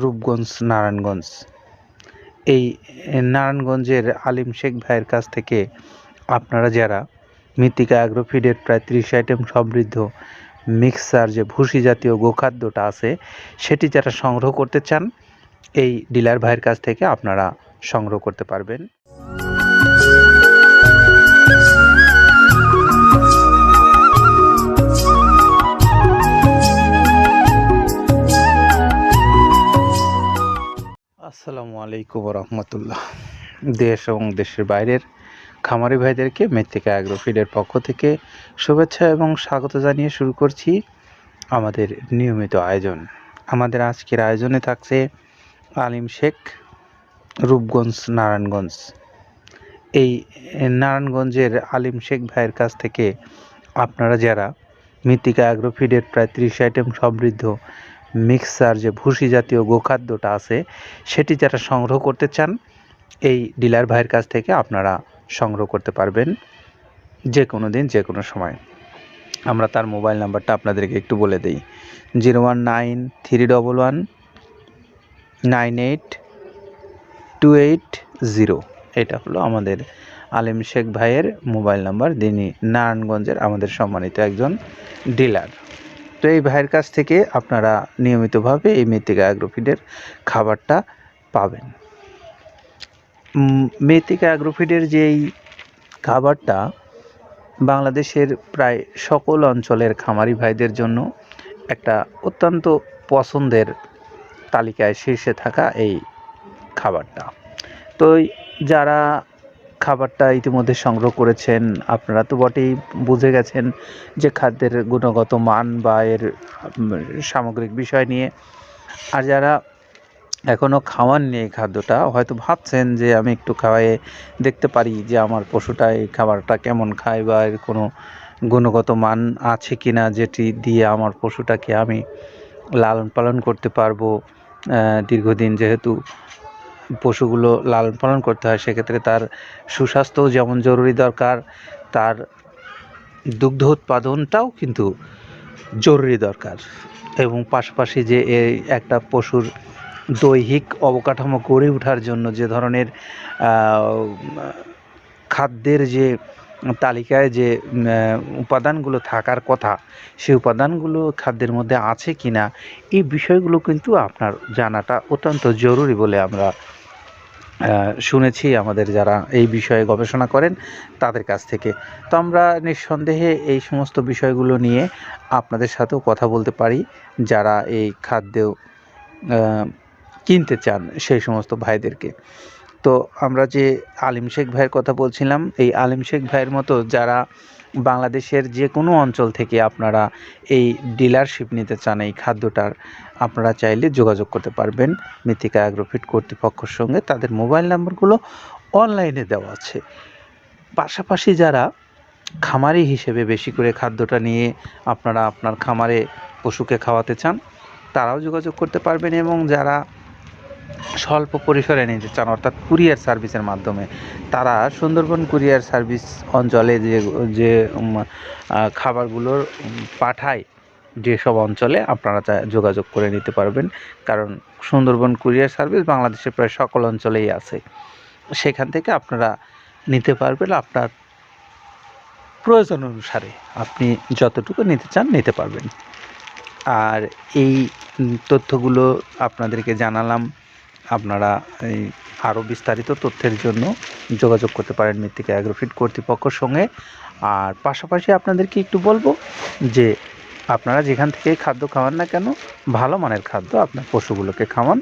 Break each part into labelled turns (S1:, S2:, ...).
S1: রূপগঞ্জ, নারায়ণগঞ্জ। এই নারায়ণগঞ্জের আলিম শেখ ভাইয়ের কাছ থেকে আপনারা যারা মৃত্তিকা অ্যাগ্রোফিডের প্রায় ত্রিশ আইটেম সমৃদ্ধ মিক্সার যে ভুসি জাতীয় গোখাদ্যটা আছে, সেটি যারা সংগ্রহ করতে চান, এই ডিলার ভাইয়ের কাছ থেকে আপনারা সংগ্রহ করতে পারবেন। আলাইকুম রহমতুল্লাহ। দেশ এবং দেশের বাইরের খামারি ভাইদেরকে মৃত্তিকা অ্যাগ্রোফিডের পক্ষ থেকে শুভেচ্ছা এবং স্বাগত জানিয়ে শুরু করছি আমাদের নিয়মিত আয়োজন। আমাদের আজকের আয়োজনে থাকছে আলিম শেখ রূপগঞ্জ, নারায়ণগঞ্জ। এই নারায়ণগঞ্জের আলিম শেখ ভাইয়ের কাছ থেকে আপনারা যারা মৃত্তিকা অ্যাগ্রোফিডের প্রায় ত্রিশ আইটেম সমৃদ্ধ মিক্সার, যে ভুসি জাতীয় গোখাদ্যটা আছে, সেটি যারা সংগ্রহ করতে চান, এই ডিলার ভাইয়ের কাছ থেকে আপনারা সংগ্রহ করতে পারবেন যে কোনো দিন যে কোনো সময়। আমরা তার মোবাইল নাম্বারটা আপনাদেরকে একটু বলে দিই। Zero one nine three double one nine eight two eight zero. এটা হলো আমাদের আলিম শেখ ভাইয়ের মোবাইল নাম্বার, যিনি নারায়ণগঞ্জের আমাদের সম্মানিত একজন ডিলার। তো এই ভাইয়ের কাছ থেকে আপনারা নিয়মিতভাবে এই মৃত্তিকা অ্যাগ্রোফিডের খাবারটা পাবেন। মৃত্তিকা অ্যাগ্রোফিডের যেই খাবারটা বাংলাদেশের প্রায় সকল অঞ্চলের খামারি ভাইদের জন্য একটা অত্যন্ত পছন্দের তালিকায় শীর্ষে থাকা এই খাবারটা। তো যারা খাবারটা ইতিমধ্যে সংগ্রহ করেছেন আপনারা। তো বটেই বুঝে গেছেন যে খাদ্যের গুণগত মান বা এর সামগ্রিক বিষয় নিয়ে। আর যারা এখনও খাওয়াননি এই খাদ্যটা, হয়তো ভাবছেন যে আমি একটু খাওয়ায়ে দেখতে পারি যে আমার পশুটা এই খাবারটা কেমন খায় বা এর কোনো গুণগত মান আছে কি না, যেটি দিয়ে আমার পশুটাকে আমি লালন পালন করতে পারব। দীর্ঘদিন যেহেতু পশুগুলো লালন পালন করতে হয়, সেক্ষেত্রে তার সুস্বাস্থ্যও যেমন জরুরি দরকার, তার দুগ্ধ উৎপাদনটাও কিন্তু জরুরি দরকার। এবং পাশাপাশি যে এই একটা পশুর দৈহিক অবকাঠামো গড়ে ওঠার জন্য যে ধরনের খাদ্যের যে তালিকায় যে উপাদানগুলো থাকার কথা, সেই উপাদানগুলো খাদ্যের মধ্যে আছে কি না এই বিষয়গুলো কিন্তু আপনার জানাটা অত্যন্ত জরুরি বলে আমরা শুনেছি আমাদের যারা এই বিষয়ে গবেষণা করেন তাদের কাছ থেকে। তো আমরা নিঃসন্দেহে এই সমস্ত বিষয়গুলো নিয়ে আপনাদের সাথেও কথা বলতে পারি। যারা এই খাদ্য কিনতে চান সেই সমস্ত ভাইদেরকে। তো আমরা যে আলিম শেখ ভাইয়ের কথা বলছিলাম, এই আলিম শেখ ভাইয়ের মতো যারা বাংলাদেশের যে কোনো অঞ্চল থেকে আপনারা এই ডিলারশিপ নিতে চান, এই খাদ্যটার আপনারা চাইলে যোগাযোগ করতে পারবেন। মৃত্তিকা অ্যাগ্রোফিট কর্তৃপক্ষের সঙ্গে তাদের মোবাইল নাম্বারগুলো অনলাইনে দেওয়া আছে। পাশাপাশি যারা খামারি হিসেবে বেশি করে খাদ্যটা নিয়ে আপনারা আপনার খামারে পশুকে খাওয়াতে চান, তারাও যোগাযোগ করতে পারবেন এবং যারা স্বল্প পরিসরে নিতে চান অর্থাৎ কুরিয়ার সার্ভিসের মাধ্যমে। তারা সুন্দরবন কুরিয়ার সার্ভিস অঞ্চলে যে যে খাবারগুলোর পাঠায়, যেসব অঞ্চলে আপনারা যোগাযোগ করে নিতে পারবেন। কারণ সুন্দরবন কুরিয়ার সার্ভিস বাংলাদেশের প্রায় সকল অঞ্চলেই আছে। সেখান থেকে আপনারা নিতে পারবেন আপনার প্রয়োজন অনুসারে। আপনি যতটুকু নিতে চান নিতে পারবেন। আর এই তথ্যগুলো আপনাদেরকে জানালাম। আপনারা এই আরও বিস্তারিত তথ্যের জন্য যোগাযোগ করতে পারেন মৃত্তিকা অ্যাগ্রোফিট কর্তৃপক্ষের সঙ্গে। আর পাশাপাশি আপনাদেরকে একটু বলব যে আপনারা যেখান থেকে খাদ্য খাওয়ান না কেন, ভালো মানের খাদ্য আপনার পশুগুলোকে খাওয়ান।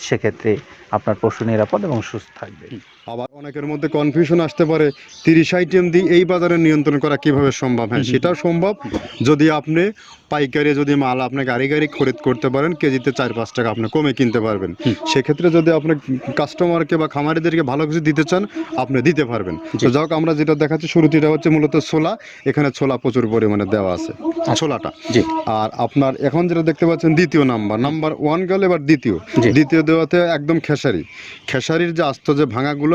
S1: সেক্ষেত্রে আপনার পশু নিরাপদ এবং সুস্থ থাকবে।
S2: আবার অনেকের মধ্যে কনফিউশন আসতে পারে তিরিশ আইটেম দিয়ে এই বাজারে নিয়ন্ত্রণ করা কীভাবে সম্ভব? হ্যাঁ। সেটাও সম্ভব। যদি আপনি পাইকারি যদি মাল আপনি গাড়ি গাড়ি খরিদ করতে পারেন কেজিতে চার পাঁচ টাকা আপনি কমে কিনতে পারবেন। সেক্ষেত্রে যদি আপনি কাস্টমারকে বা খামারিদেরকে ভালো কিছু দিতে চান আপনি দিতে পারবেন। তো যাক আমরা যেটা দেখাচ্ছি শুরুতে এটা হচ্ছে মূলত ছোলা। এখানে ছোলা প্রচুর পরিমাণে দেওয়া আছে। ছোলাটা।
S1: জি।
S2: আর আপনার এখন যেটা দেখতে পাচ্ছেন দ্বিতীয় নাম্বার নাম্বার ওয়ান গেল এবার দ্বিতীয়। দ্বিতীয় দেওয়াতে একদম খেসারি। খেসারির যে আস্ত যে ভাঙাগুলো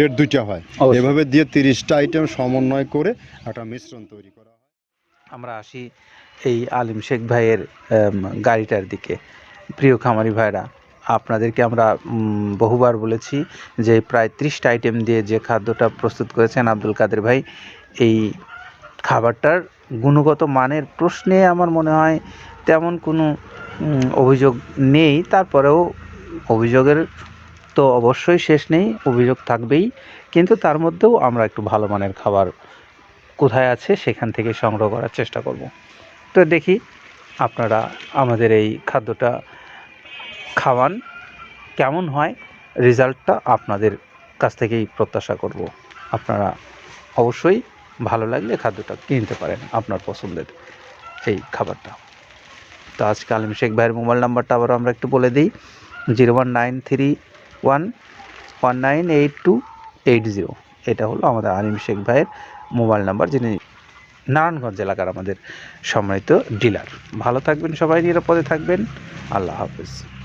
S2: গ্রেড দুইটা হয়। এভাবে দিয়ে তিরিশটা আইটেম সমন্বয় করে একটা মিশ্রণ তৈরি করা হয়।
S1: আমরা আসি এই আলিম শেখ ভাইয়ের গাড়িটার দিকে। প্রিয় খামারি ভাইরা আপনাদেরকে আমরা বহুবার বলেছি যে প্রায় ত্রিশটা আইটেম দিয়ে যে খাদ্যটা প্রস্তুত করেছেন আব্দুল কাদের ভাই এই খাবারটার গুণগত মানের প্রশ্নে আমার মনে হয় তেমন কোনো অভিযোগ নেই। তারপরেও অভিযোগের তো অবশ্যই শেষ নেই, অভিযোগ থাকবেই। কিন্তু তার মধ্যেও আমরা একটু ভালো মানের খাবার কোথায় আছে সেখান থেকে সংগ্রহ করার চেষ্টা করব। তো দেখি আপনারা আমাদের এই খাদ্যটা খাওয়ান, কেমন হয়, রেজাল্টটা আপনাদের কাছ থেকেই প্রত্যাশা করব। আপনারা অবশ্যই ভালো লাগলে খাদ্যটা কিনতে পারেন আপনার পছন্দের এই খাবারটা। তো আজকে আলিম শেখ ভাইয়ের মোবাইল নাম্বারটা আবার আমরা একটু বলে দিই, zero one nine three one one nine eight two eight zero. এটা হলো আমাদের আলিম শেখ ভাইয়ের মোবাইল নাম্বার, যিনি নারায়ণগঞ্জ এলাকার আমাদের সম্মানিত ডিলার। ভালো থাকবেন সবাই, নিরাপদে থাকবেন। আল্লাহ হাফেজ।